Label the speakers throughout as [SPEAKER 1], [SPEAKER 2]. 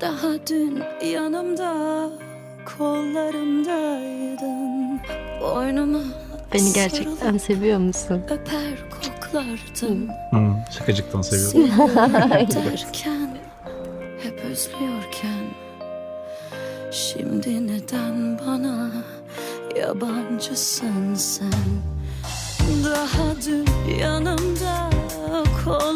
[SPEAKER 1] Daha dün yanımda kollarımdaydın Boynuma
[SPEAKER 2] Beni gerçekten seviyor musun?
[SPEAKER 1] öper koklardın
[SPEAKER 3] Hı, şakacıktan seviyorum.
[SPEAKER 1] derken hep özlüyorken Şimdi neden bana yabancısın sen Daha dün yanımda kollarımdaydın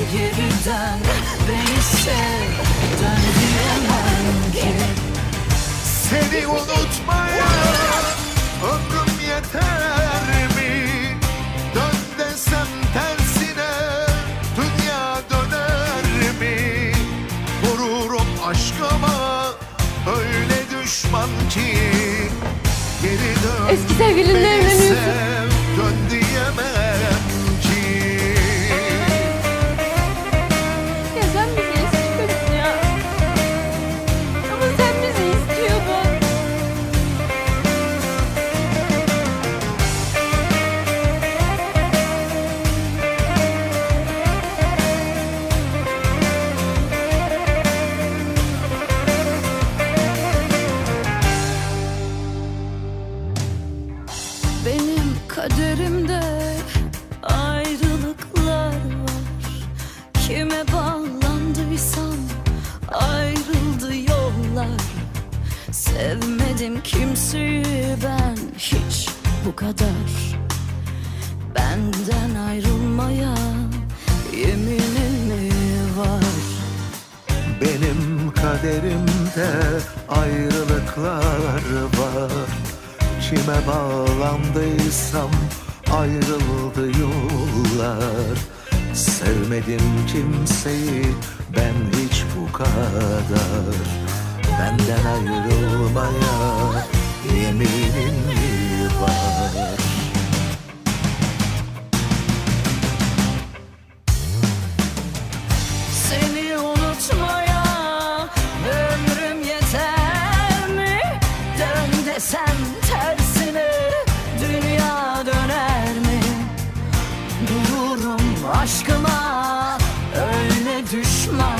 [SPEAKER 1] Geriden beni sev dön diyemem ki
[SPEAKER 4] Seni unutmaya ömrüm yeter mi? Dön desem tersine dünya döner mi? Vururum aşkıma öyle düşman ki Geri dön
[SPEAKER 2] Eski sevgilinle evleniyorsun.
[SPEAKER 4] Dön
[SPEAKER 1] Sevmedim kimseyi ben hiç bu kadar. Benden ayrılmaya yeminin mi var?
[SPEAKER 4] Benim kaderimde ayrılıklar var. Kime bağlandıysam ayrıldı yollar. Sevmedim kimseyi ben hiç bu kadar Benden ayrılmaya yeminim mi var
[SPEAKER 1] Seni unutmaya ömrüm yeter mi? Dön desem tersine dünya döner mi? Dururum aşkıma öyle düşman